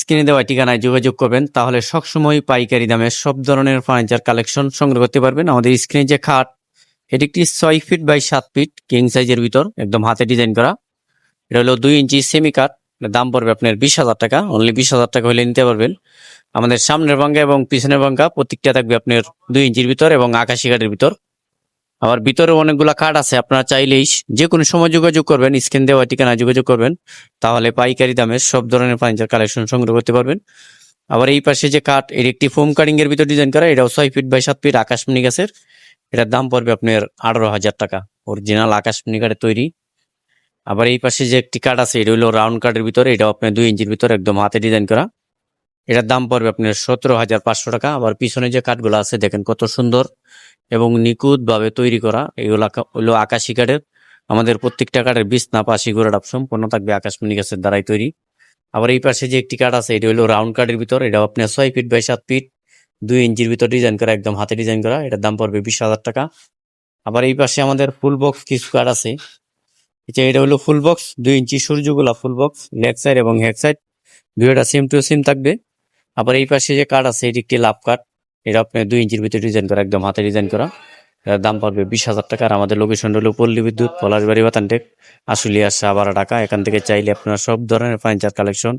স্ক্রিনে দেওয়া ঠিকানায় যোগাযোগ করবেন, তাহলে সবসময় পাইকারি দামে সব ধরনের ফার্নিচার কালেকশন সংগ্রহ করতে পারবেন। আমাদের স্ক্রিনে যে খাট, এটি একটি ছয় ফিট বাই সাত ফিট কিং সাইজের ভিতর, একদম হাতে ডিজাইন করা। এটা হলো দুই ইঞ্চি সেমি কাট দাম পড়বে আপনার বিশ হাজার টাকা অনলি বিশ হাজার টাকা হলে নিতে পারবেন। আমাদের সামনের বাঙ্গা এবং পিছনের বাঙ্গা প্রত্যেকটা থাকবে আপনার দুই ইঞ্চির ভিতর এবং আকাশি কাঠের ভিতর। আবার ভিতরে অনেকগুলা কাঠ আছে, আপনারা চাইলেই যে কোনো সময় যোগাযোগ করবেন, স্ক্রিন দেওয়া ঠিকানা যোগাযোগ করবেন, তাহলে পাইকারি দামে সব ধরনের ফার্নিচার কালেকশন সংগ্রহ করতে পারবেন। আবার এই পাশে যে কাঠ এর একটি ফোম কাটিং এর ভিতর ডিজাইন করা, এটাও ছয় ফিট বাই সাত ফিট আকাশমণি গাছের। এটার দাম পড়বে আপনার আঠারো হাজার টাকা অরিজিনাল আকাশমণি কাঠের তৈরি। আবার এই পাশে যে একটি কাঠ আছে, এটা হলো রাউন্ড কাঠের ভিতরে, এটাও আপনার দুই ইঞ্চির ভিতরে একদম হাতে ডিজাইন করা। এটার দাম পড়বে আপনার সতেরো হাজার পাঁচশো টাকা। আবার পিছনে যে কাঠগুলো আছে, দেখেন কত সুন্দর এবং নিখুঁত ভাবে তৈরি করা। এগুলো আকাশি কাঠের। আমাদের প্রত্যেকটা কাঠের বিছনা, পাশি গোড়া ডাব সম্পূর্ণ থাকবে আকাশমণি গাছের দ্বারাই তৈরি। আবার এই পাশে যে একটি কাঠ আছে, এটা হলো রাউন্ড কাঠের ভিতর। এটাও আপনার ছয় ফিট বাই সাত ফিট, দুই ইঞ্চির ভিতর ডিজাইন করা, একদম হাতে ডিজাইন করা। এটার দাম পড়বে বিশ হাজার টাকা। আবার এই পাশে আমাদের ফুল বক্স কিছু কাঠ আছে। এটা এটা হলো ফুল বক্স, দুই ইঞ্চি সূর্যগুলা ফুল বক্স, লেগ সাইড এবং হেড সাইড। দুইটা সিম টু সিম থাকবে। আবার এই পাশে যে কাঠ আছে, এটি একটি লাভ কাঠ এটা আপনি দুই ইঞ্চির ভিতরে ডিজাইন করা, একদম হাতে ডিজাইন করা। দাম পড়বে বিশ হাজার টাকা আর আমাদের লোকেশন হলো পল্লী বিদ্যুৎ, পলাশবাড়ি, বাতানটেক, আশুলিয়া সাবারা ঢাকা। এখান থেকে চাইলে আপনারা সব ধরনের ফার্নিচার কালেকশন